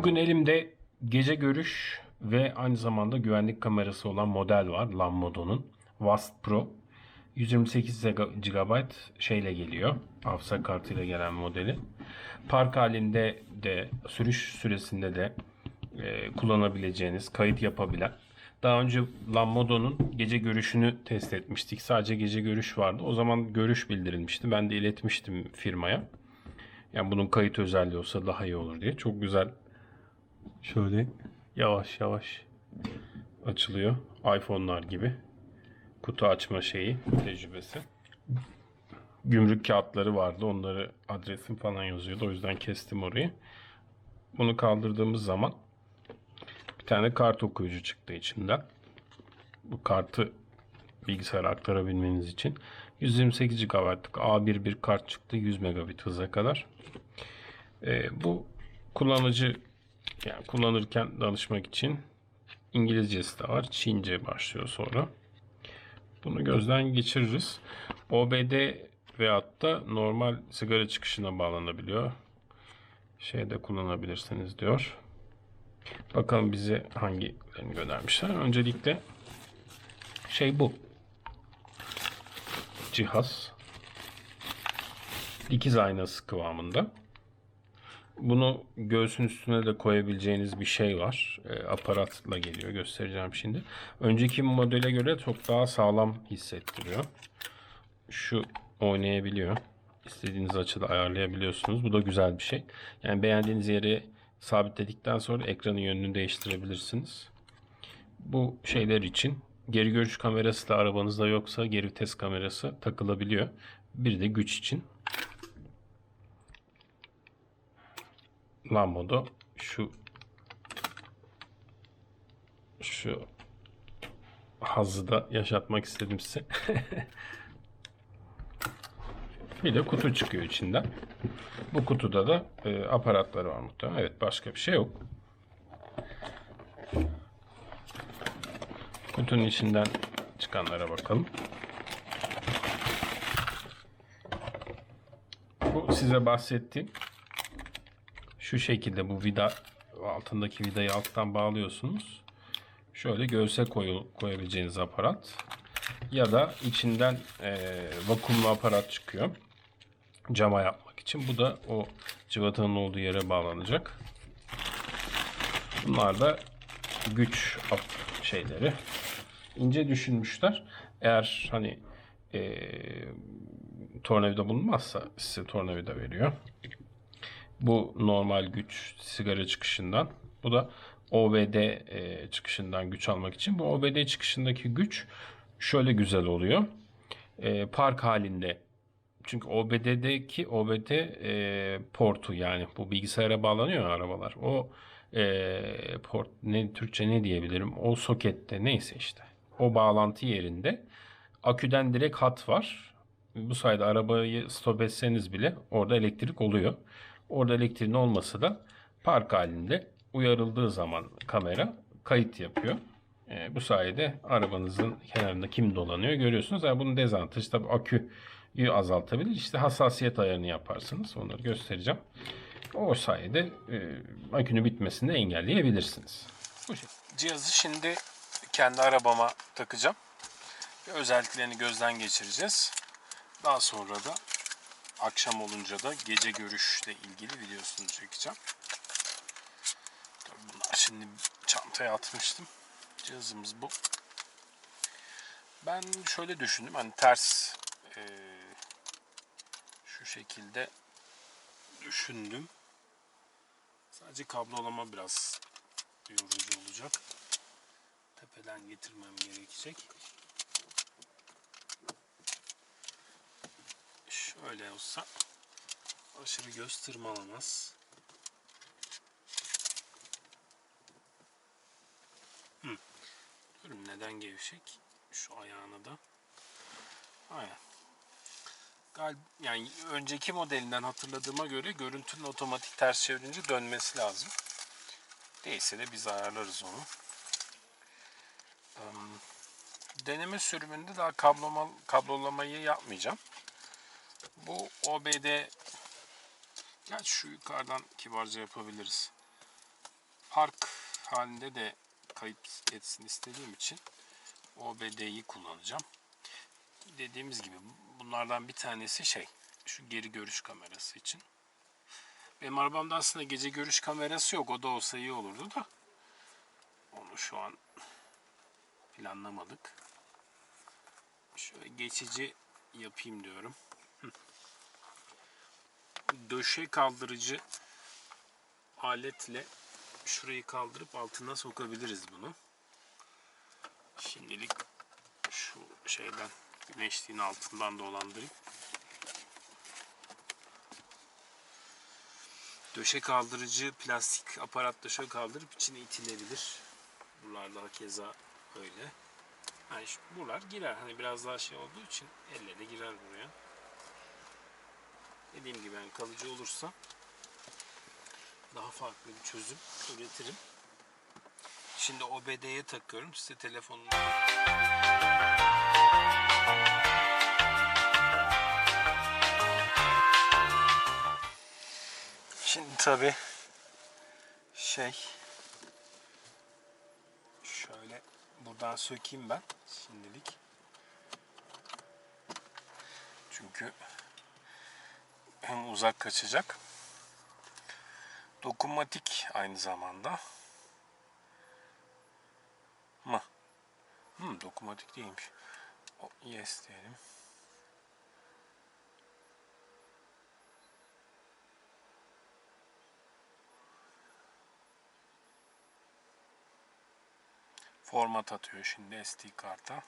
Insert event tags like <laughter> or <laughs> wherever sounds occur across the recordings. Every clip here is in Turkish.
Bugün elimde gece görüş ve aynı zamanda güvenlik kamerası olan model var Lammodo'nun. Vast Pro. 128 GB şeyle geliyor. Hafıza kartıyla gelen modeli. Park halinde de sürüş süresinde de e, kullanabileceğiniz, kayıt yapabilen. Daha önce Lammodo'nun gece görüşünü test etmiştik. Sadece gece görüş vardı. O zaman görüş bildirilmişti. Ben de iletmiştim firmaya. Yani bunun kayıt özelliği olsa daha iyi olur diye. Çok güzel. Şöyle yavaş yavaş açılıyor. iPhone'lar gibi. Kutu açma şeyi, tecrübesi. Gümrük kağıtları vardı. Onları adresim falan yazıyordu. O yüzden kestim orayı. Bunu kaldırdığımız zaman bir tane kart okuyucu çıktı içinden. Bu kartı bilgisayara aktarabilmeniz için 128 GB'lık A1 bir kart çıktı 100 megabit hıza kadar. Ee, bu kullanıcı yani kullanırken danışmak için İngilizcesi de var. Çince başlıyor sonra. Bunu gözden geçiririz. OBD veyahut da normal sigara çıkışına bağlanabiliyor. Şeyde kullanabilirsiniz diyor. Bakalım bize hangilerini göndermişler. Öncelikle şey bu. Cihaz. Dikiz aynası kıvamında. Bunu göğsün üstüne de koyabileceğiniz bir şey var. E, aparatla geliyor. Göstereceğim şimdi. Önceki modele göre çok daha sağlam hissettiriyor. Şu oynayabiliyor. İstediğiniz açıda ayarlayabiliyorsunuz. Bu da güzel bir şey. Yani beğendiğiniz yeri sabitledikten sonra ekranın yönünü değiştirebilirsiniz. Bu şeyler için geri görüş kamerası da arabanızda yoksa geri vites kamerası takılabiliyor. Bir de güç için. Lambo'da şu şu hazzı da yaşatmak istedim size. <laughs> bir de kutu çıkıyor içinden. Bu kutuda da e, aparatları var muhtemelen. Evet başka bir şey yok. Kutunun içinden çıkanlara bakalım. Bu size bahsettiğim şu şekilde bu vida altındaki vidayı alttan bağlıyorsunuz. Şöyle göğse koyu, koyabileceğiniz aparat. Ya da içinden e, vakumlu aparat çıkıyor. Cama yapmak için. Bu da o cıvatanın olduğu yere bağlanacak. Bunlar da güç şeyleri. İnce düşünmüşler. Eğer hani e, tornavida bulunmazsa size tornavida veriyor. Bu normal güç sigara çıkışından. Bu da OBD e, çıkışından güç almak için. Bu OBD çıkışındaki güç şöyle güzel oluyor. E, park halinde. Çünkü OBD'deki OBD e, portu yani bu bilgisayara bağlanıyor arabalar. O e, port ne Türkçe ne diyebilirim? O sokette neyse işte. O bağlantı yerinde aküden direkt hat var. Bu sayede arabayı stop etseniz bile orada elektrik oluyor. Orada elektriğin olması da park halinde uyarıldığı zaman kamera kayıt yapıyor. E, bu sayede arabanızın kenarında kim dolanıyor görüyorsunuz. Yani bunun dezavantajı tabii aküyü azaltabilir. İşte hassasiyet ayarını yaparsınız. Onları göstereceğim. O sayede e, akünün bitmesini engelleyebilirsiniz. Bu şey. Cihazı şimdi kendi arabama takacağım. Özelliklerini gözden geçireceğiz. Daha sonra da akşam olunca da gece görüşle ilgili videosunu çekeceğim. Tabii bunlar şimdi çantaya atmıştım. Cihazımız bu. Ben şöyle düşündüm. Hani ters e, şu şekilde düşündüm. Sadece kablolama biraz yorucu olacak. Tepeden getirmem gerekecek. Şöyle olsa aşırı göz tırmalamaz. Hı. Diyorum neden gevşek? Şu ayağını da. Aynen. Gal yani önceki modelinden hatırladığıma göre görüntünün otomatik ters çevirince dönmesi lazım. Değilse de biz ayarlarız onu. Deneme sürümünde daha kabloma, kablolamayı yapmayacağım. Bu OBD Gel şu yukarıdan kibarca yapabiliriz. Park halinde de kayıt etsin istediğim için OBD'yi kullanacağım. Dediğimiz gibi bunlardan bir tanesi şey, şu geri görüş kamerası için. Benim arabamda aslında gece görüş kamerası yok. O da olsa iyi olurdu da. Onu şu an planlamadık. Şöyle geçici yapayım diyorum. Döşe kaldırıcı aletle şurayı kaldırıp altına sokabiliriz bunu. Şimdilik şu şeyden güneşliğin altından dolandırayım. Döşe kaldırıcı plastik aparat döşe kaldırıp içine itilebilir. Buralarda keza öyle. Yani şu, buralar girer. Hani biraz daha şey olduğu için elle de girer buraya. Dediğim gibi yani kalıcı olursa daha farklı bir çözüm üretirim. Şimdi OBD'ye takıyorum. Size telefonunu Şimdi tabi şey şöyle buradan sökeyim ben şimdilik. Çünkü uzak kaçacak. Dokunmatik aynı zamanda. Mı? Hmm, dokunmatik değilmiş. Yes diyelim. Format atıyor şimdi SD karta.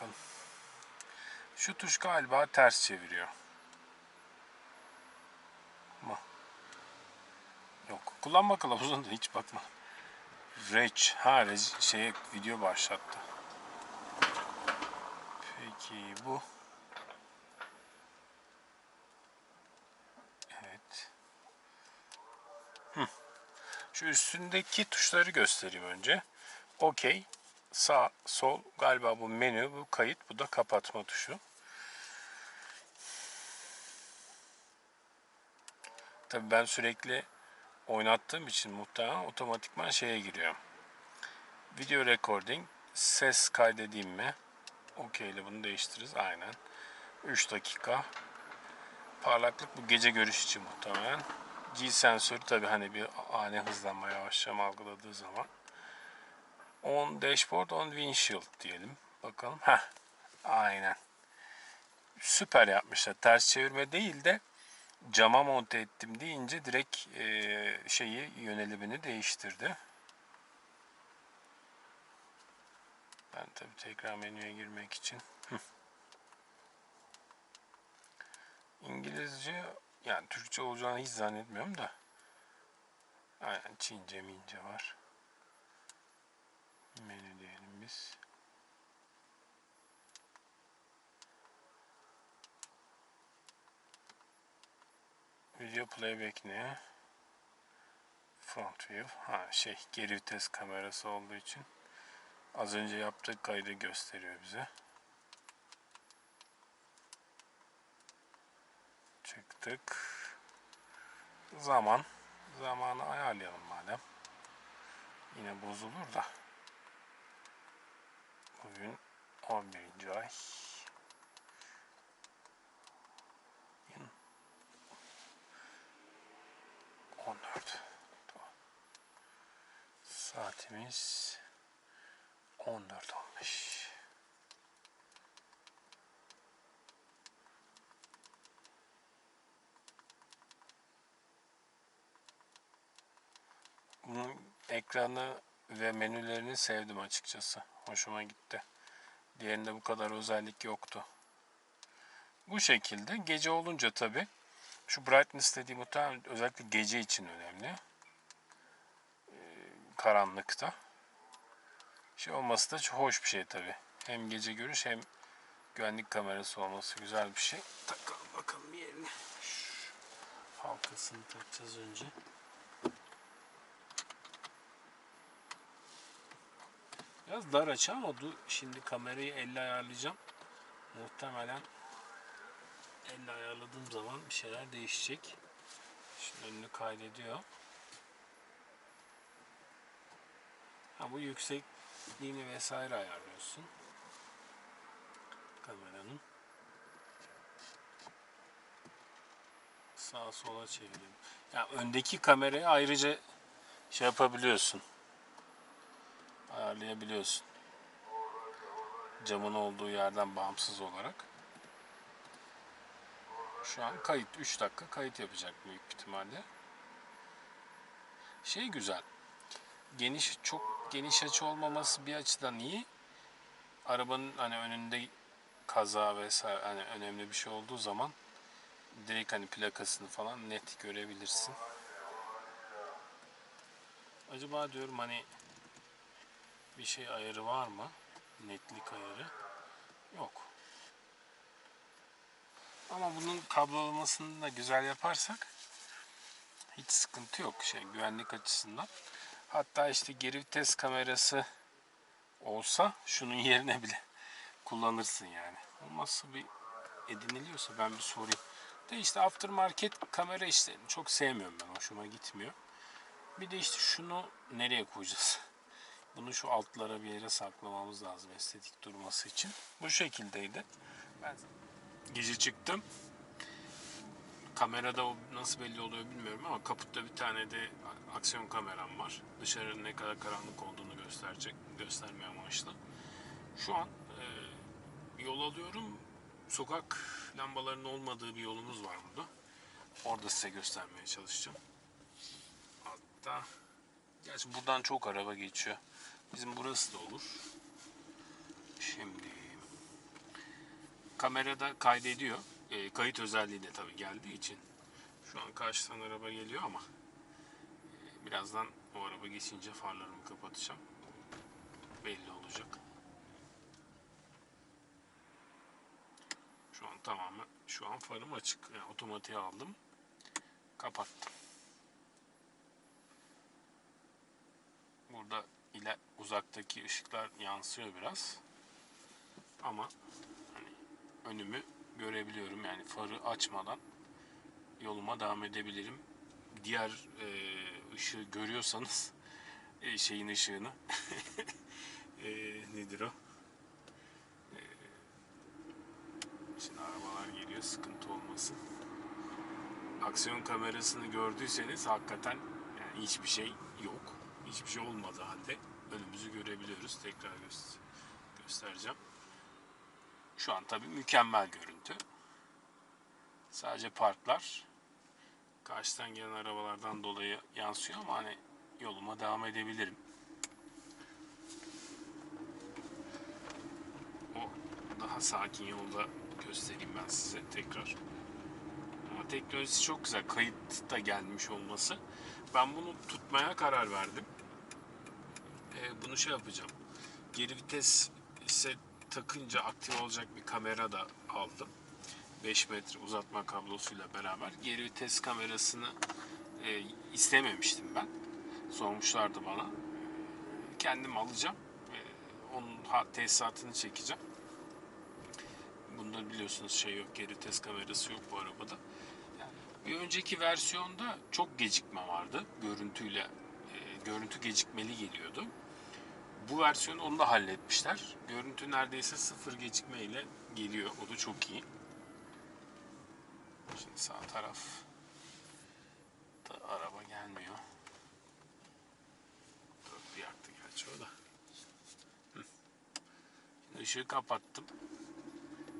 Bakalım. Şu tuş galiba ters çeviriyor. Mı? Yok. Kullanma kılavuzunda hiç bakma. Reç. Ha rec- şey video başlattı. Peki bu. Evet. Hı. Şu üstündeki tuşları göstereyim önce. OK, sağ, sol, galiba bu menü, bu kayıt, bu da kapatma tuşu. Tabii ben sürekli oynattığım için muhtemelen otomatikman şeye giriyor. Video recording, ses kaydedeyim mi? OK ile bunu değiştiririz. Aynen. 3 dakika. Parlaklık bu gece görüş için muhtemelen. G sensörü tabi hani bir ani hızlanma yavaşlama algıladığı zaman. On dashboard on windshield diyelim. Bakalım. Heh. Aynen. Süper yapmışlar. Ters çevirme değil de cama monte ettim deyince direkt e, şeyi yönelimini değiştirdi. Ben tabi tekrar menüye girmek için. İngilizce yani Türkçe olacağını hiç zannetmiyorum da. Aynen Çince mince var. Menü diyelim biz. Video playback ne? Front view. Ha şey geri vites kamerası olduğu için az önce yaptığı kaydı gösteriyor bize. Çıktık. Zaman. Zamanı ayarlayalım madem. Yine bozulur da. Bugün 11. ay. Yın 14. Tamam. Saatimiz 14.15. Bunun ekranı ve menülerini sevdim açıkçası. Hoşuma gitti. Diğerinde bu kadar özellik yoktu. Bu şekilde gece olunca tabi şu brightness dediğim muhtemelen özellikle gece için önemli. Ee, karanlıkta. Şey olması da çok hoş bir şey tabi. Hem gece görüş hem güvenlik kamerası olması güzel bir şey. Takalım bakalım yerine. Şu halkasını takacağız önce. Biraz dar açı ama bu şimdi kamerayı elle ayarlayacağım. Muhtemelen Elle ayarladığım zaman bir şeyler değişecek. Şimdi önünü kaydediyor. Ha, bu yüksekliğini vesaire ayarlıyorsun. Kameranın. Sağa sola çevireyim. Ya öndeki kamerayı ayrıca şey yapabiliyorsun. Ayarlayabiliyorsun. Camın olduğu yerden bağımsız olarak. Şu an kayıt 3 dakika kayıt yapacak büyük ihtimalle. Şey güzel. Geniş çok geniş açı olmaması bir açıdan iyi. Arabanın hani önünde kaza vesaire hani önemli bir şey olduğu zaman direkt hani plakasını falan net görebilirsin. Acaba diyorum hani bir şey ayarı var mı? Netlik ayarı. Yok. Ama bunun kablolamasını da güzel yaparsak hiç sıkıntı yok şey güvenlik açısından. Hatta işte geri vites kamerası olsa şunun yerine bile <laughs> kullanırsın yani. O nasıl bir ediniliyorsa ben bir sorayım. De işte aftermarket kamera işlerini çok sevmiyorum ben. Hoşuma gitmiyor. Bir de işte şunu nereye koyacağız? <laughs> Bunu şu altlara bir yere saklamamız lazım estetik durması için. Bu şekildeydi. Ben gece çıktım. Kamerada o nasıl belli oluyor bilmiyorum ama kaputta bir tane de aksiyon kameram var. Dışarının ne kadar karanlık olduğunu gösterecek, göstermeye amaçlı. Şu an e, yol alıyorum. Sokak lambalarının olmadığı bir yolumuz var burada. Orada size göstermeye çalışacağım. Hatta gerçi buradan çok araba geçiyor. Bizim burası da olur. Şimdi kamerada kaydediyor. E, kayıt özelliği de tabii geldiği için. Şu an karşıdan araba geliyor ama e, birazdan o araba geçince farlarımı kapatacağım. Belli olacak. Şu an tamamen şu an farım açık. Yani otomatiğe aldım. Kapattım. Burada ile uzaktaki ışıklar yansıyor biraz. Ama hani önümü görebiliyorum. Yani farı açmadan yoluma devam edebilirim. Diğer e, ışığı görüyorsanız <laughs> e, şeyin ışığını <laughs> e, nedir o? E, şimdi arabalar geliyor sıkıntı olmasın. Aksiyon kamerasını gördüyseniz hakikaten yani hiçbir şey yok. Hiçbir şey olmadığı halde önümüzü görebiliyoruz. Tekrar göster göstereceğim. Şu an tabii mükemmel görüntü. Sadece parklar karşıdan gelen arabalardan dolayı yansıyor ama hani yoluma devam edebilirim. O daha sakin yolda göstereyim ben size tekrar. Ama teknolojisi çok güzel. Kayıt da gelmiş olması. Ben bunu tutmaya karar verdim. Ee, bunu şey yapacağım. Geri vites ise takınca aktif olacak bir kamera da aldım. 5 metre uzatma kablosuyla beraber. Geri vites kamerasını e, istememiştim ben. Sormuşlardı bana. Kendim alacağım. E, onun tesisatını çekeceğim. Bunda biliyorsunuz şey yok, geri vites kamerası yok bu arabada. Yani bir önceki versiyonda çok gecikme vardı. Görüntüyle, e, görüntü gecikmeli geliyordu. Bu versiyonu onu da halletmişler. Görüntü neredeyse sıfır gecikme ile geliyor. O da çok iyi. Şimdi sağ taraf da araba gelmiyor. Dörtlü yaktı gerçi o da. Şimdi ışığı kapattım.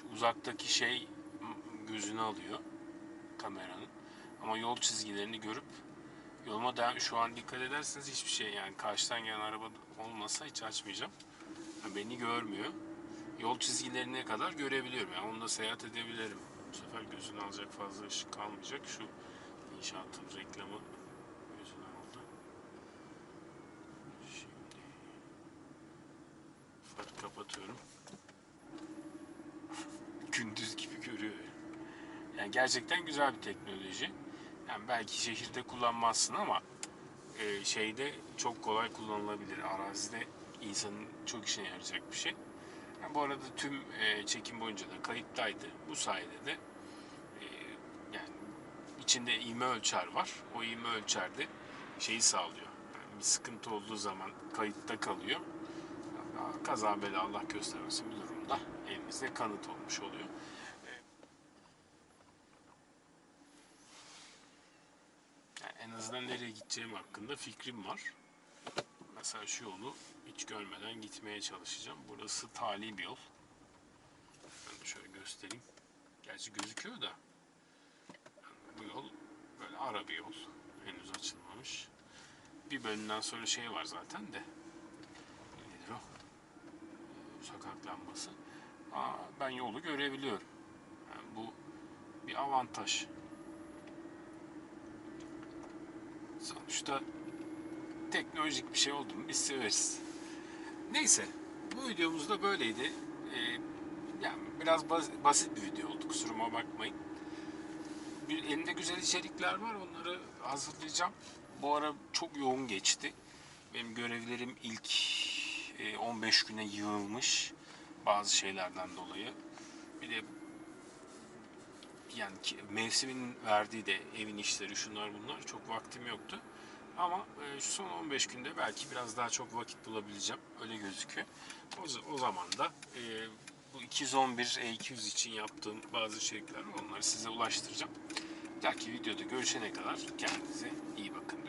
Şu uzaktaki şey gözünü alıyor kameranın. Ama yol çizgilerini görüp yoluma devam şu an dikkat ederseniz hiçbir şey yani karşıdan gelen araba olmasa hiç açmayacağım. Yani beni görmüyor. Yol çizgilerine kadar görebiliyorum. Yani onunla seyahat edebilirim. Bu sefer gözünü alacak fazla ışık kalmayacak. Şu inşaatın reklamı gözünü aldı. Şimdi farı kapatıyorum. Gündüz gibi görüyor. Yani gerçekten güzel bir teknoloji. Yani belki şehirde kullanmazsın ama e, şeyde çok kolay kullanılabilir. Arazide insanın çok işine yarayacak bir şey. Yani bu arada tüm e, çekim boyunca da kayıttaydı. Bu sayede de içinde iğme ölçer var. O iğme ölçerde şeyi sağlıyor. Yani bir sıkıntı olduğu zaman kayıtta kalıyor. Kaza bela Allah göstermesin bir durumda elimizde kanıt olmuş oluyor. Yani en azından nereye gideceğim hakkında fikrim var. Mesela şu yolu hiç görmeden gitmeye çalışacağım. Burası tali bir yol. Ben şöyle göstereyim. Gerçi gözüküyor da. Yani bu yol böyle ara bir yol. Henüz açılmamış. Bir bölümden sonra şey var zaten de. Nedir o? Ee, Sokak lambası. Aa, ben yolu görebiliyorum. Yani bu bir avantaj. Sonuçta teknolojik bir şey oldu mu biz severiz. Neyse bu videomuz da böyleydi. Ee, yani biraz bas- basit bir video oldu kusuruma bakmayın. Bir, elimde güzel içerikler var onları hazırlayacağım. Bu ara çok yoğun geçti. Benim görevlerim ilk e, 15 güne yığılmış bazı şeylerden dolayı. Bir de yani mevsimin verdiği de evin işleri şunlar bunlar çok vaktim yoktu. Ama e, şu son 15 günde belki biraz daha çok vakit bulabileceğim. Öyle gözüküyor. O, zaman da e, bu 211 E200 için yaptığım bazı içerikler. Onları size ulaştıracağım. Bir videoda görüşene kadar kendinize iyi bakın.